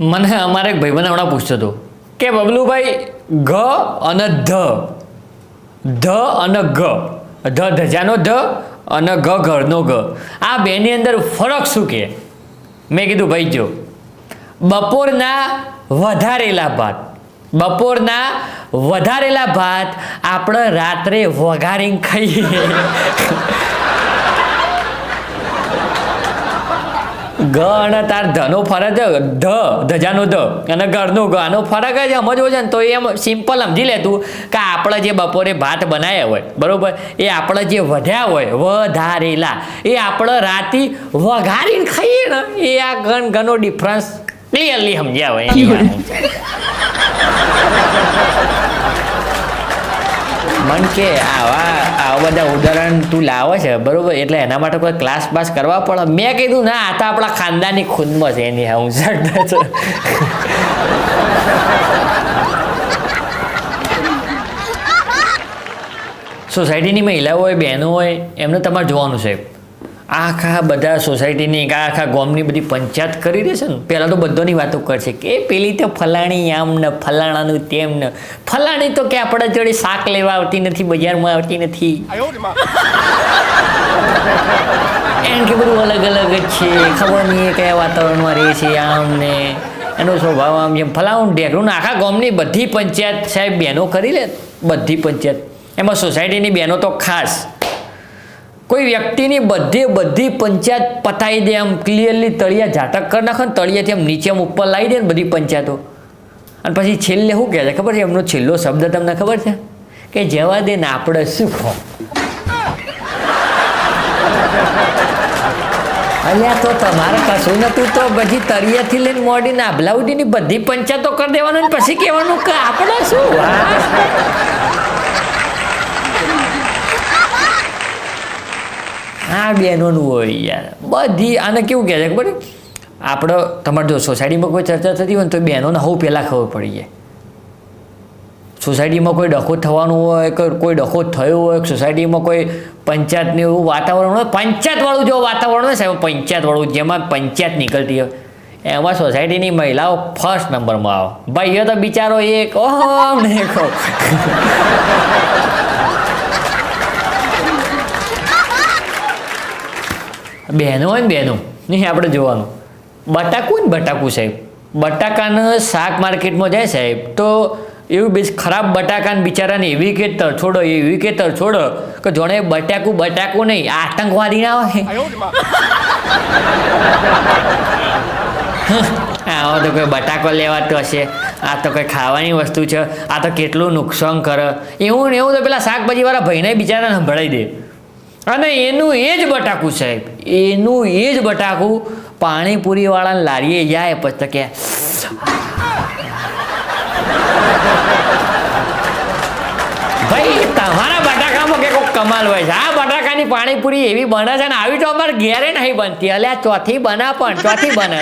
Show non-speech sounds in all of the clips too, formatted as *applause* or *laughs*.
મને અમારે એક ભાઈબંધ હમણાં પૂછતો હતો કે, બબલુભાઈ, ઘ અને ધ. ધ અને ગ ધ ધજાનો ધ અને ગ ઘરનો ગ આ બેની અંદર ફરક શું કે? મેં કીધું, ભાઈ, જો. બપોરના વધારેલા ભાત. બપોરના વધારેલા ભાત આપણે રાત્રે વઘારીને ખાઈએ. ગ અને તાર ધનો ફરક ધ, ધજાનો ધ. અને ઘરનો ગ આનો ફરક જ સમજવો છે ને, તો એમ સિમ્પલ સમજી લે તું કે આપણે જે બપોરે ભાત બનાવ્યા હોય, બરોબર? એ આપણે જે વધ્યા હોય, વધારેલા, એ આપણે રાતે વઘારીને ખાઈએ ને, એ આ ઘણ ઘણો ડિફરન્સ ક્લિયરલી સમજ્યા હોય. મન કે આવા આવા બધા ઉદાહરણ તું લાવે છે, બરોબર? એટલે એના માટે કોઈ ક્લાસ પાસ કરવા પડે? મેં કીધું, ના, આ તો આપણા ખાનદાની ખૂનમાં છે, એની હું સોસાયટીની મહિલાઓ હોય, બહેનો હોય, એમને તમારે જોવાનું છે. આખા બધા સોસાયટીની એક આખા ગોમની બધી પંચાયત કરી દેશે ને. પહેલાં તો બધાની વાતો કરશે કે પેલી તો ફલાણી આમ ને, ફલાણાનું તેમ ને. ફલાણી તો કે આપણા જોડે શાક લેવા આવતી નથી, બજારમાં આવતી નથી. એમ કે બધું અલગ અલગ જ છે. ખબર નહીં કયા વાતાવરણમાં રહે છે આમ ને. એનો સ્વભાવ આમ જેમ. ફલાણું ઢેકણું આખા ગોમની બધી પંચાયત સાહેબ બહેનો કરી લે. બધી પંચાયત. એમાં સોસાયટીની બહેનો તો ખાસ. કોઈ વ્યક્તિની બધે બધી પંચાયત પતાવી દે આમ ક્લિયરલી તળિયા ઝાટક કરી નાખે ને તળિયાથી આમ નીચે આમ ઉપર લાવી દે ને બધી પંચાયતો. અને પછી છેલ્લે શું કહે છે? ખબર છે? એમનો છેલ્લો શબ્દ તમને ખબર છે? કે જવા દે ને આપણે શું ખો અલ્યા, તો તમારે કશું નતું તો પછી તળિયાથી લઈને મોડીને આભલાઉડીની બધી પંચાયતો કરી દેવાનું ને પછી કહેવાનું કે આપણે શું આ બહેનોનું હોય યાર. બધી, આને કેવું કહે છે ખબર? આપણે તમારે જો સોસાયટીમાં કોઈ ચર્ચા થતી હોય ને તો બહેનોને હવું પહેલાં ખબર પડી જાય. સોસાયટીમાં કોઈ ડખો થવાનું હોય કે કોઈ ડખો થયો હોય સોસાયટીમાં કોઈ પંચાયતનું એવું વાતાવરણ હોય, પંચાયતવાળું જો વાતાવરણ હોય સાહેબ, પંચાયતવાળું જેમાં પંચાયત નીકળતી હોય. એમાં સોસાયટીની મહિલાઓ ફર્સ્ટ નંબરમાં આવે. ભાઈઓ તો બિચારો એક, ઓહો ને કહો. બહેનો હોય ને બહેનો નહીં, આપણે જોવાનું. બટાકું ને બટાકું સાહેબ. બટાકાનું શાક માર્કેટમાં જાય સાહેબ, તો એવું બે ખરાબ બટાકાને બિચારાને એવી કે તરછોડો, એવી કે તરછોડો કે જોણે બટાકું બટાકું નહીં, આતંકવાદી ના હોય. *laughs* આવો તો કોઈ બટાકો લેવા તો હશે. આ તો કંઈ ખાવાની વસ્તુ છે. આ તો કેટલું નુકસાન કરે. એવું ને એવું તો પેલા શાકભાજીવાળા ભાઈને બિચારાને સંભળાઈ દે. અને એનું એ જ બટાકું સાહેબ, એનું એ જ બટાકું પાણીપુરીવાળાને લારીએ જાય પછી કે, ભાઈ, તમારા બટાકામાં કે કોઈ કમાલ હોય છે. આ બટાકાની પાણીપુરી એવી બને છે ને આવી તો અમારે ઘેરે નહીં બનતી. અલ્યા, ચોથી બના પણ, ચોથી બને.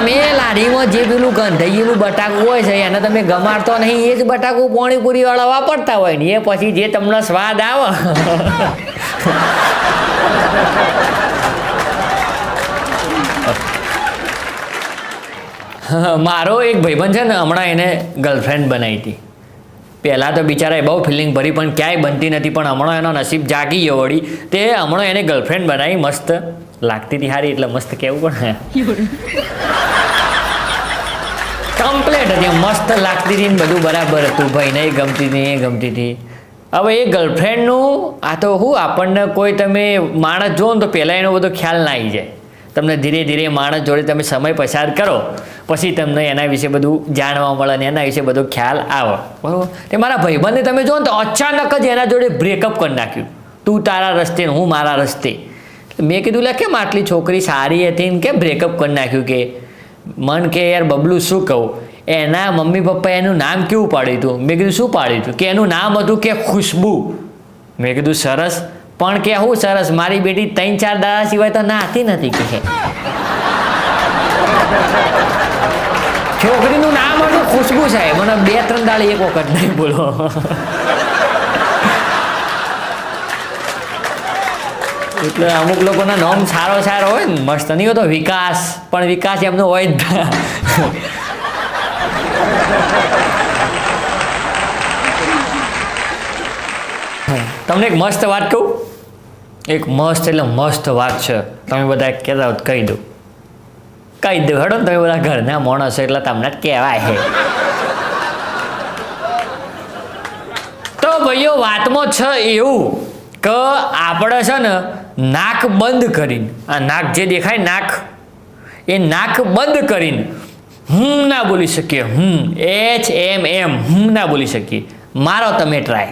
તમે લારીમાં જે પેલું ગંધાઈનું બટાકું હોય છે, એને તમે ગમાડતો નહીં, એ જ બટાકું પાણીપુરી વાળા વાપરતા હોય ને, એ પછી જે તમને સ્વાદ આવે. મારો એક ભાઈબંધ છે ને, હમણાં એને ગર્લફ્રેન્ડ બનાવી હતી. પહેલાં તો બિચારાએ બહુ ફિલિંગ ભરી, પણ ક્યાંય બનતી નથી, પણ હમણાં એનો નસીબ જાગી ગયો વળી. તે હમણાં એને ગર્લફ્રેન્ડ બનાવી, મસ્ત લાગતી હતી સારી એટલે મસ્ત કહેવું પણ કમ્પ્લેટ હતી. મસ્ત લાગતી હતી ને બધું બરાબર હતું. ભાઈ એ ગમતી હતી એ ગમતી હતી. હવે એ ગર્લફ્રેન્ડનું આ તો શું આપણને કોઈ તમે માણસ જુઓ ને તો પહેલાં એનો બધો ખ્યાલ ના આવી જાય. તમને ધીરે ધીરે માણસ જોડે તમે સમય પસાર કરો. પછી તમને એના વિશે બધું જાણવા મળે અને એના વિશે બધો ખ્યાલ આવે. બરાબર? તે મારા ભાઈબંધને તમે જુઓ ને તો અચાનક જ એના જોડે બ્રેકઅપ કરી નાખ્યું. તું તારા રસ્તે હું મારા રસ્તે. મેં કીધું, લે, કેમ આટલી છોકરી સારી હતી ને કેમ બ્રેકઅપ કરી નાખ્યું કે? મન કે યાર બબલું શું કહું? એના મમ્મી પપ્પાએ એનું નામ કેવું પાડ્યું હતું? મેં કીધું, શું પાડ્યું હતું? કે એનું નામ હતું કે ખુશ્બુ. મેં કીધું, સરસ. પણ કે હું સરસ? મારી બેટી ત્રણ ચાર દાડા સિવાય તો નાતી નથી કે છોકરીનું નામ હતું ખુશ્બુ સાહેબ. મને બે ત્રણ દાડી એક વખત નહીં બોલો. એટલે અમુક લોકોનો નામ સારો સારો હોય ને, મસ્ત. નહીં હોતો વિકાસ. પણ વિકાસ એમનો હોય જ. તમને એક મસ્ત વાત કહું? એક મસ્ત એટલે મસ્ત વાત છે. તમે બધા કહેતા હોત કહી દઉં. કહી દો હડો તમે બધા ઘરના માણસ એટલે તમને જ કહેવાય. છે તો ભાઈઓ, વાતમાં છે એવું કે આપણે છે ને નાક બંધ કરીને આ નાક જે દેખાય નાક એ નાક બંધ કરીને હું ના બોલી શકીએ હું એચ એમ એમ હું ના બોલી શકીએ. મારો તમે ટ્રાય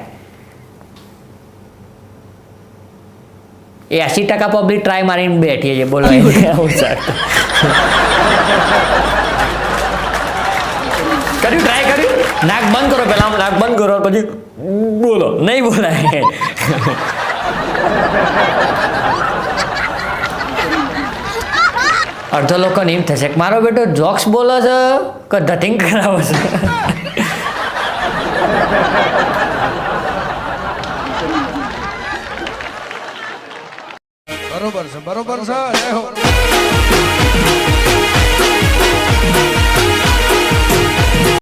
એ એસી ટકા પબ્લિક ટ્રાય મારીને બેઠી છે બોલો. કર્યું ટ્રાય કર્યું? નાક બંધ કરો પહેલા નાક બંધ કરો પછી બોલો. નહીં બોલાય. અડધો લોકોને એમ થશે. કે મારો બેટો જોક્સ બોલો છે કે ધટિંગ કરાવો છે. બરોબર છે બરોબર છે.